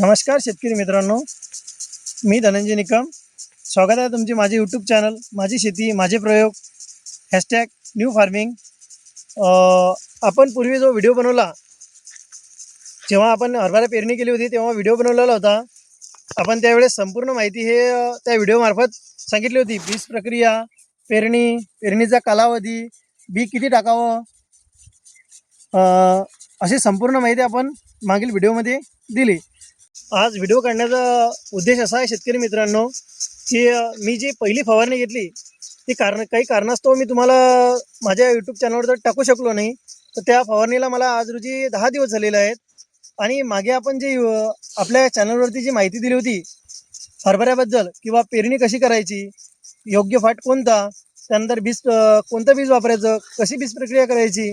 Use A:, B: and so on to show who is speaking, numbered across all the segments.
A: नमस्कार शेतकरी मित्रांनो. मी धनंजय निकम. स्वागत आहे तुमचे माझे यूट्यूब चॅनल माझी शेती माझे प्रयोग. हॅशटॅग न्यू फार्मिंग आपण पूर्वी जो व्हिडिओ बनवला जेव्हा आपण हरभरा पेरणी केली होती तेव्हा व्हिडिओ बनवलेला होता. आपण त्यावेळेस संपूर्ण माहिती हे त्या व्हिडिओमार्फत सांगितली होती. बीज प्रक्रिया पेरणी पेरणीचा कालावधी बी किती टाकावं? अशी संपूर्ण माहिती आपण मागील व्हिडिओमध्ये दिली. आज व्हिडिओ काढण्याचा उद्देश असा आहे शेतकरी मित्रांनो की मी जी पहिली फवारणी घेतली ती कारण काही कारणास्तव मी तुम्हाला माझ्या यूट्यूब चॅनलवर तर टाकू शकलो नाही. तर त्या फवारणीला मला आज रोजी दहा दिवस झालेले आहेत. आणि मागे आपण जी आपल्या चॅनलवरती जी माहिती दिली होती हरभऱ्याबद्दल किंवा पेरणी कशी करायची योग्य फाट कोणता त्यानंतर बीज कोणतं बीज वापरायचं कशी बीज प्रक्रिया करायची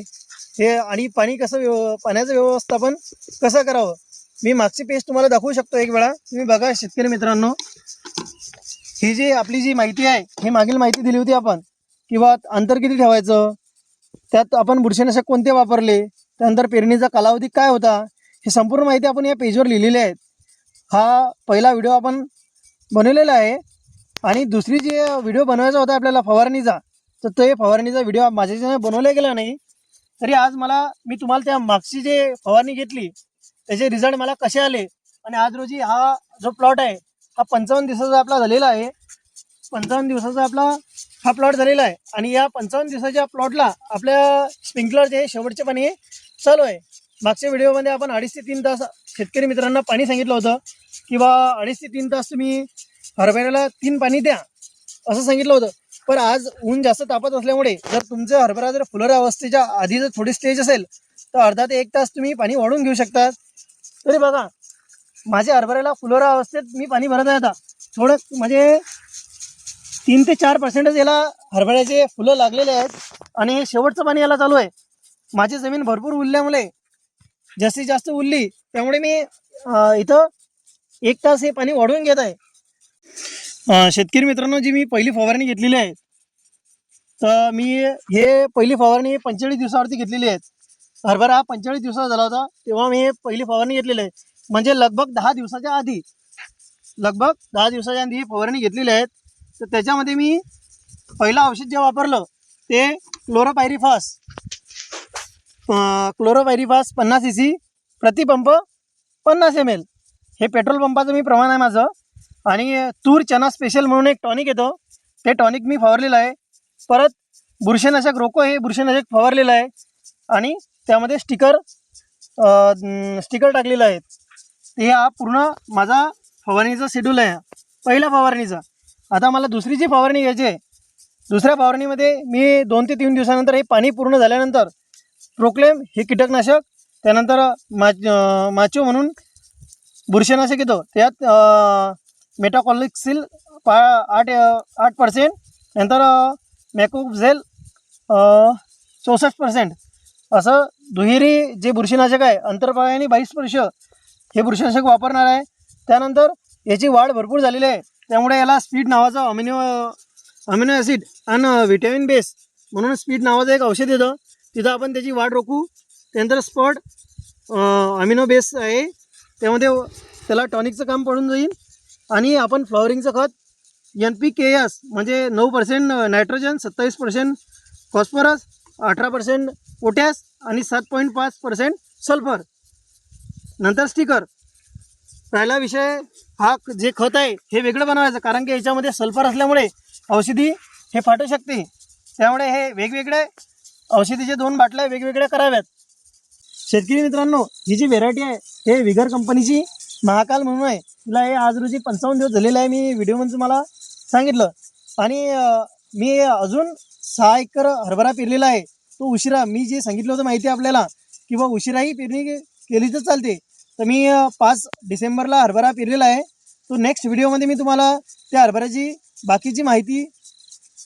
A: हे आणि पाणी कसं व्यव पाण्याचं व्यवस्थापन कसं करावं मी मागची पेज तुम्हाला दाखवू शकतो एक वेळा. तुम्ही बघा शेतकरी मित्रांनो. ही जी आपली जी माहिती आहे ही मागील माहिती दिली होती आपण. किंवा अंतर किती ठेवायचं? त्यात आपण बुरशीनाशक कोणते वापरले? त्यानंतर पेरणीचा कालावधी काय होता? हे संपूर्ण माहिती आपण या पेजवर लिहिलेली आहे. हा पहिला व्हिडिओ आपण बनवलेला आहे. आणि दुसरी जी व्हिडिओ बनवायचा होता आपल्याला फवारणीचा तर तो हे फवारणीचा व्हिडिओ माझ्याच्याने बनवला गेला नाही. तरी आज मला मी तुम्हाला त्या मागची जे फवारणी घेतली त्याचे रिझल्ट मला कसे आले? आणि आज रोजी हा जो प्लॉट आहे हा पंचावन्न दिवसाचा आपला झालेला आहे. पंचावन्न दिवसाचा आपला हा प्लॉट झालेला आहे. आणि या पंचावन्न दिवसाच्या प्लॉटला आपल्या स्प्रिंकलरचे हे शेवटचे पाणी हे चालू आहे. मागच्या व्हिडिओमध्ये आपण अडीच ते तीन तास शेतकरी मित्रांना पाणी सांगितलं होतं. किंवा अडीच ते तीन तास तुम्ही हरभऱ्याला तीन पाणी द्या असं सांगितलं होतं. पण आज ऊन जास्त तापत असल्यामुळे जर तुमचं हरभरा जर फुलर अवस्थेच्या आधी जर थोडी स्टेज असेल तर अर्धा ते एक तास तुम्ही पाणी वाढून घेऊ शकतात. तरी बघा माझ्या हरभऱ्याला फुलोरा अवस्थेत मी पाणी भरत आहे आता. थोडं म्हणजे तीन ते चार पर्सेंटच याला हरभऱ्याचे फुलं लागलेले आहेत आणि हे शेवटचं पाणी याला चालू आहे. माझी जमीन भरपूर उरल्यामुळे जास्तीत जास्त उरली त्यामुळे मी इथं एक तास हे पाणी वाढवून घेत आहे. शेतकरी मित्रांनो जी मी पहिली फवारणी घेतलेली आहे तर मी हे पहिली फवारणी पंचेचाळीस दिवसावरती घेतलेली आहे. हरभरा पंचेचाळीस दिवसाचा झाला होता तेव्हा मी पहिली फवारणी घेतलेली आहे. म्हणजे लगभग दहा दिवसाच्या आधी लगभग दहा दिवसाच्या आधी ही फवारणी घेतलेली आहेत तर त्याच्यामध्ये मी पहिलं औषध जे वापरलं ते क्लोरोपायरीफास क्लोरोपायरीफास पन्नास सी सी प्रतिपंप पन्नास एम एल हे पेट्रोल पंपाचं मी प्रमाण आहे माझं. आणि तूर चना स्पेशल म्हणून एक टॉनिक येतो. ते टॉनिक मी फवारलेलं आहे. परत बुरशीनाशक रोको हे बुरशीनाशक फवारलेलं आहे. आणि त्यामध्ये स्टिकर स्टिकर टाकलेलं आहे ते हा पूर्ण माझा फवारणीचा शेड्यूल आहे. पहिल्या फवारणीचा. आता मला दुसरी जी फवारणी घ्यायची आहे. दुसऱ्या फवारणीमध्ये मी दोन ते तीन दिवसानंतर हे पाणी पूर्ण झाल्यानंतर प्रोक्लेम हे कीटकनाशक त्यानंतर माच माचो म्हणून बुरशीनाशक येतो. त्यात मेटाकॉलिक्सिल पा आठ आठ पर्सेंट नंतर मॅकोझेल चौसष्ट पर्सेंट असं दुहेरी जे बुरशीनाशक आहे अंतरपायाने आणि वर्ष हे बुरशीनाशक वापरणार आहे. त्यानंतर याची वाढ भरपूर झालेली आहे. त्यामुळे याला स्पीड नावाचा अमिनो अमिनो ॲसिड आणि व्हिटॅमिन बेस म्हणून स्पीड नावाचं एक औषध येतं. तिथं आपण त्याची वाढ रोखू. त्यानंतर स्पॉट अमिनो बेस आहे. त्यामध्ये त्याला टॉनिकचं काम पडून जाईल. आणि आपण फ्लॉवरिंगचं खत एन पी के एस म्हणजे नऊ पर्सेंट नायट्रोजन सत्तावीस पर्सेंट फॉस्फरस अठरा पर्सेंट पोटॅस आणि सात पॉईंट पाच पर्सेंट सल्फर. नंतर स्टिकर पहिला विषय हा जे खत आहे हे वेगळं बनवायचं कारण की याच्यामध्ये सल्फर असल्यामुळे औषधी हे फाटू शकते. त्यामुळे हे वेगवेगळे औषधीचे दोन बाटल्या वेगवेगळ्या कराव्यात. शेतकरी मित्रांनो ही जी व्हेरायटी आहे हे विगर कंपनीची महाकाल म्हणून आहे. तिला हे आज रोजी पंचावन्न दिवस झालेलं आहे मी व्हिडिओमध्ये तुम्हाला सांगितलं. आणि मी अजून सहा एकर हरभरा पेरलेला आहे. तो उशिरा मी जे सांगितलं होतं माहिती आहे आपल्याला किंवा उशिराही पेरणी केली तर चालते. तर मी पाच डिसेंबरला हरभरा पेरलेला आहे. तो नेक्स्ट व्हिडिओमध्ये मी तुम्हाला त्या हरभऱ्याची बाकीची माहिती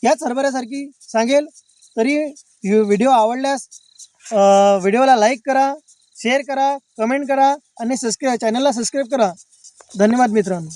A: याच हरभऱ्यासारखी सांगेल. तरी व्हिडिओ आवडल्यास व्हिडिओला लाईक करा शेअर करा कमेंट करा आणि सबस्क्राईब चॅनलला सबस्क्राईब करा. धन्यवाद मित्रांनो.